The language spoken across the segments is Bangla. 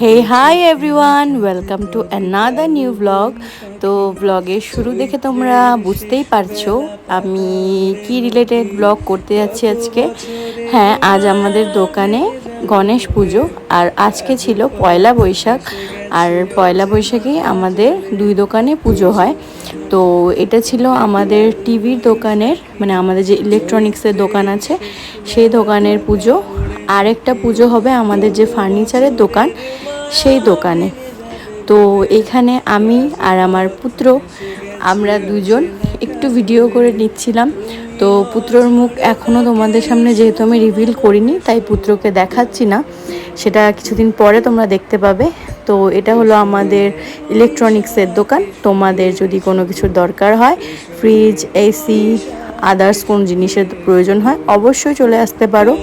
Hey hi everyone welcome to another new blog তো ব্লগের শুরু দেখে তোমরা বুঝতেই পারছ, আমি কি রিলেটেড ব্লগ করতে যাচ্ছি আজকে? হ্যাঁ আজ আমাদের দোকানে গণেশ পুজো, আর আজকে ছিল পয়লা বৈশাখ, আর পয়লা বৈশাখে আমাদের দুই দোকানে পুজো হয়। তো এটা ছিল আমাদের টিভির দোকানের মানে আমাদের যে ইলেকট্রনিক্সের দোকান আছে, সেই দোকানের পুজো। আরেকটা পুজো হবে আমাদের যে ফার্নিচারের দোকান, সেই দোকানে। তো এখানে আমি আর আমার পুত্র, আমরা দুজন একটু ভিডিও করে নিচ্ছিলাম। তো পুত্রর মুখ এখনও তোমাদের সামনে যেহেতু আমি রিভিল করিনি, তাই পুত্রকে দেখাচ্ছি না। সেটা কিছুদিন পরে তোমরা দেখতে পাবে। তো এটা হলো আমাদের ইলেকট্রনিক্সের দোকান। তোমাদের যদি কোনো কিছুর দরকার হয় ফ্রিজ এসি আদার্স কোন জিনিসের প্রয়োজন হয়, অবশ্যই চলে আসতে পারো।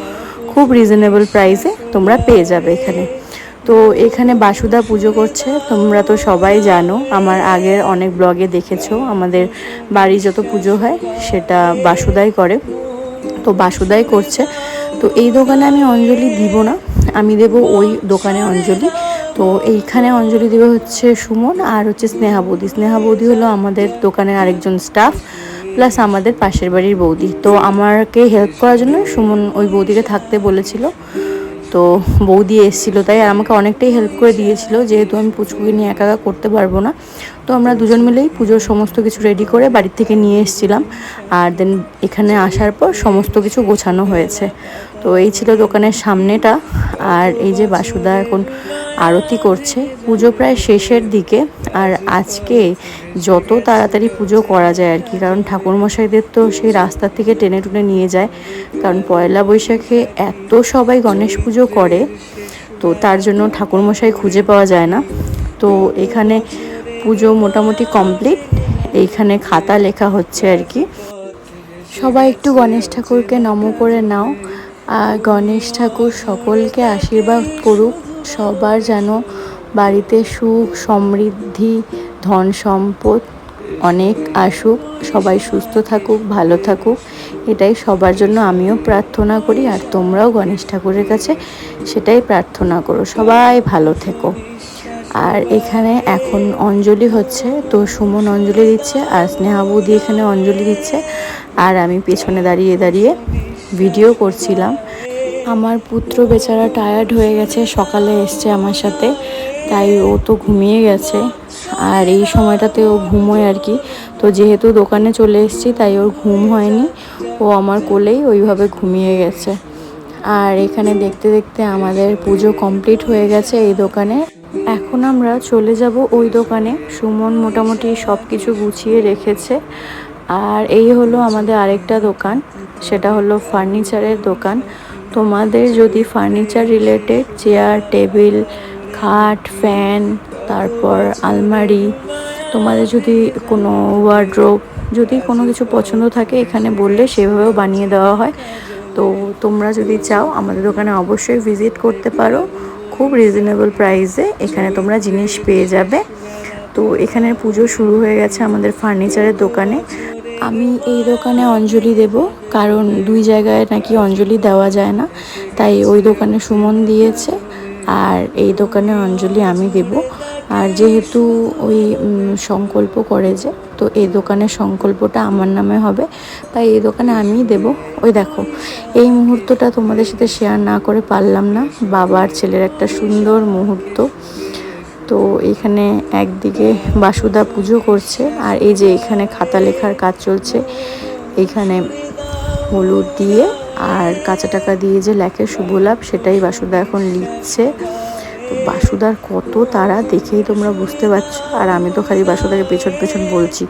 খুব রিজনেবল প্রাইসে তোমরা পেয়ে যাবে এখানে। তো এখানে বাসুদা পুজো করছে, তোমরা তো সবাই জানো, আমার আগের অনেক ব্লগে দেখেছ, আমাদের বাড়ি যত পুজো হয় সেটা বাসুদাই করে। তো বাসুদাই করছে। তো এই দোকানে আমি অঞ্জলি দিব না, আমি দেব ওই দোকানে অঞ্জলি। তো এইখানে অঞ্জলি দেবে হচ্ছে সুমন আর হচ্ছে স্নেহা বৌদি স্নেহা বৌদি হলো আমাদের দোকানের আরেকজন স্টাফ প্লাস আমাদের পাশের বাড়ির বৌদি। তো আমাকে হেল্প করার জন্য সুমন ওই বৌদিকে থাকতে বলেছিল। তো বৌদি এসেছিল, তাই আর আমাকে অনেকটাই হেল্প করে দিয়েছিল। যেহেতু আমি পুচকুকে নিয়ে একা একা করতে পারব না তো আমরা দুজন মিলেই পুজোর সমস্ত কিছু রেডি করে বাড়ির থেকে নিয়ে এসেছিলাম। আর দেন এখানে আসার পর সমস্ত কিছু গোছানো হয়েছে। তো এই ছিল দোকানের সামনেটা। আর এই যে বাসুদা এখন আরতি করছে, পুজো প্রায় শেষের দিকে। আর আজকে যত তাড়াতাড়ি পুজো করা যায় আর কি, কারণ ঠাকুরমশাইদের তো সেই রাস্তা থেকে টেনে টুনে নিয়ে যায়। কারণ পয়লা বৈশাখে এত সবাই গণেশ পুজো করে, তো তার জন্য ঠাকুরমশাই খুঁজে পাওয়া যায় না। তো এখানে পুজো মোটামুটি কমপ্লিট। এইখানে খাতা লেখা হচ্ছে আর কি। সবাই একটু গণেশ ঠাকুরকে নম করে নাও। আর গণেশ ঠাকুর সকলকে আশীর্বাদ করুক। সবার যেন বাড়িতে সুখ, সমৃদ্ধি, ধন সম্পদ অনেক আসুক। সবাই সুস্থ থাকুক, ভালো থাকুক। এটাই সবার জন্য আমিও প্রার্থনা করি। আর তোমরাও গণেশ ঠাকুরের কাছে সেটাই প্রার্থনা করো। সবাই ভালো থেকো। আর এখানে এখন অঞ্জলি হচ্ছে, তো সুমন অঞ্জলি দিচ্ছে আর স্নেহা বৌদি এখানে অঞ্জলি দিচ্ছে। আর আমি পেছনে দাঁড়িয়ে দাঁড়িয়ে ভিডিও করছিলাম। আমার পুত্র বেচারা টায়ার্ড হয়ে গেছে, সকালে এসছে আমার সাথে, তাই ও তো ঘুমিয়ে গেছে। আর এই সময়টাতে ও ঘুমোয় আর কি, তো যেহেতু দোকানে চলে এসেছি, তাই ওর ঘুম হয়নি। ও আমার কোলেই ওইভাবে ঘুমিয়ে গেছে। আর এখানে দেখতে দেখতে আমাদের পুজো কমপ্লিট হয়ে গেছে এই দোকানে। এখন আমরা চলে যাব ওই দোকানে। সুমন মোটামুটি সব কিছু গুছিয়ে রেখেছে। আর এই হলো আমাদের আরেকটা দোকান, সেটা হলো ফার্নিচারের দোকান। তোমাদের যদি ফার্নিচার রিলেটেড চেয়ার টেবিল খাট ফ্যান তারপর আলমারি, তোমাদের যদি কোনো ওয়ার্ড্রোব যদি কোনো কিছু পছন্দ থাকে, এখানে বললে সেভাবেও বানিয়ে দেওয়া হয়। তো তোমরা যদি চাও, আমাদের দোকানে অবশ্যই ভিজিট করতে পারো। খুব রিজনেবল প্রাইসে এখানে তোমরা জিনিস পেয়ে যাবে। তো এখানে পুজো শুরু হয়ে গেছে আমাদের ফার্নিচারের দোকানে। আমি এই দোকানে অঞ্জলি দেব, কারণ দুই জায়গায় নাকি অঞ্জলি দেওয়া যায় না। তাই ওই দোকানে সুমন দিয়েছে, আর এই দোকানে অঞ্জলি আমি দেব। আর যেহেতু ওই সংকল্প করে যে, তো এই দোকানের সংকল্পটা আমার নামে হবে, তাই এই দোকানে আমিই দেব। ওই দেখো, এই মুহূর্তটা তোমাদের সাথে শেয়ার না করে পারলাম না, বাবার ছেলের একটা সুন্দর মুহূর্ত। তো এখানে একদিকে বাসুদা পুজো করছে, আর এই যে এখানে খাতা লেখার কাজ চলছে, এখানে হলুদ দিয়ে, আর কাঁচা টাকা দিয়ে যে লেখে শুভ লাভ, সেটাই বাসুদা এখন লিখছে। বাসুদার কত তারা দেখেই তোমরা বুঝতে পারছ। আর আমি তো খালি বাসুদাকে পেছন পেছন বলছি।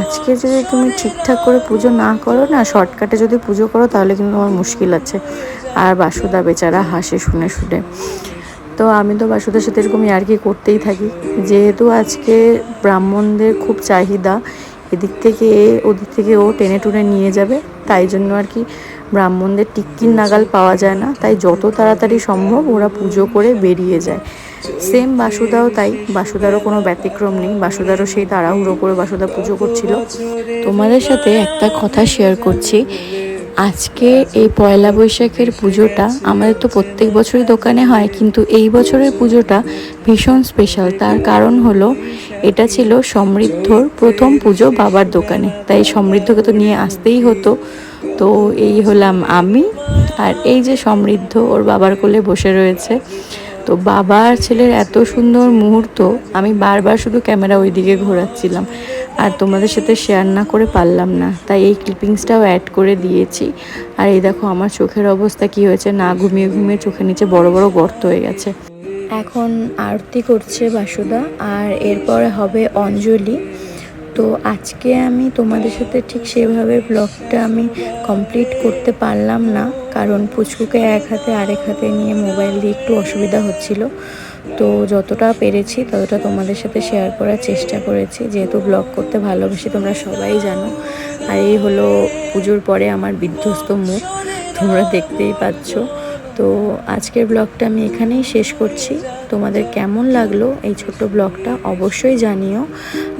আজকে যদি তুমি ঠিকঠাক করে পুজো না করো না, শর্টকাটে যদি পুজো করো, তাহলে কিন্তু তোমার মুশকিল আছে। আর বাসুদা বেচারা হাসে শুনে শুনে। তো আমি তো বাসুদের সাথে এরকম আর কি করতেই থাকি। যেহেতু আজকে ব্রাহ্মণদের খুব চাহিদা, এদিক থেকে এ ওদিক থেকে ও টেনে টুনে নিয়ে যাবে। তাই জন্য আর কি ব্রাহ্মণদের টিক্কির নাগাল পাওয়া যায় না, তাই যত তাড়াতাড়ি সম্ভব ওরা পুজো করে বেরিয়ে যায়। সেম বাসুদাও তাই, বাসুদারও কোনো ব্যতিক্রম নেই, বাসুদারও সেই তাড়াহুড়ো করে বাসুদা পুজো করছিল। তোমাদের সাথে একটা কথা শেয়ার করছি। আজকে এই পয়লা বৈশাখের পুজোটা আমাদের তো প্রত্যেক বছরই দোকানে হয়, কিন্তু এই বছরের পুজোটা ভীষণ স্পেশাল তার কারণ হলো, এটা ছিল সমৃদ্ধর প্রথম পুজো বাবার দোকানে। তাই সমৃদ্ধকে তো নিয়ে আসতেই হতো। তো এই হলাম আমি আর এই যে সমৃদ্ধ ওর বাবার কোলে বসে রয়েছে। তো বাবার ছেলের এত সুন্দর মুহূর্ত, আমি বারবার শুধু ক্যামেরা ওই দিকে ঘোরাচ্ছিলাম। আর তোমাদের সাথে শেয়ার না করে পারলাম না, তাই এই ক্লিপিংসটাও অ্যাড করে দিয়েছি। আর এই দেখো আমার চোখের অবস্থা কি হয়েছে, না ঘুমিয়ে ঘুমিয়ে চোখের নিচে বড় বড় গর্ত হয়ে গেছে। এখন আরতি করছে বাসুদা, আর এরপরে হবে অঞ্জলি। তো আজকে আমি তোমাদের সাথে ঠিক সেভাবে ব্লগটা আমি কমপ্লিট করতে পারলাম না। কারণ পুচকুকে এক হাতে আরেক হাতে নিয়ে মোবাইল দিয়ে একটু অসুবিধা হচ্ছিল। তো যতটা পেরেছি ততটা তোমাদের সাথে শেয়ার করার চেষ্টা করেছি। যেহেতু ব্লগ করতে ভালোবেসে তোমরা সবাই জানো। আর এই হলো পুজোর পরে আমার বিধ্বস্ত মুখ, তোমরা দেখতেই পাচ্ছ। তো আজকের ব্লগটা আমি এখানেই শেষ করছি। তোমাদের কেমন লাগল এই ছোট্ট ব্লগটা অবশ্যই জানিও।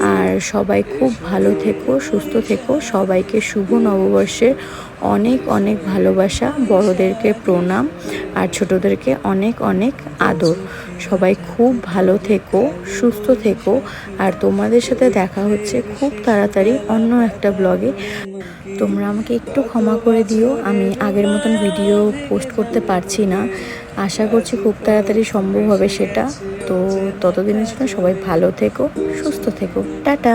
আর সবাই খুব ভালো থেকো, সুস্থ থেকো। সবাইকে শুভ নববর্ষের অনেক অনেক ভালোবাসা, বড়দেরকে প্রণাম আর ছোটদেরকে অনেক অনেক আদর। সবাই খুব ভালো থেকো, সুস্থ থেকো। আর তোমাদের সাথে দেখা হচ্ছে খুব তাড়াতাড়ি অন্য একটা ব্লগে। তোমরা আমাকে একটু ক্ষমা করে দিও। আমি আগের মতন ভিডিও পোস্ট করতে পারছি না। আশা করছি খুব তাড়াতাড়ি সম্ভব হবে সেটা। তো ততদিনের জন্য সবাই ভালো থেকো, সুস্থ থেকো। টাটা!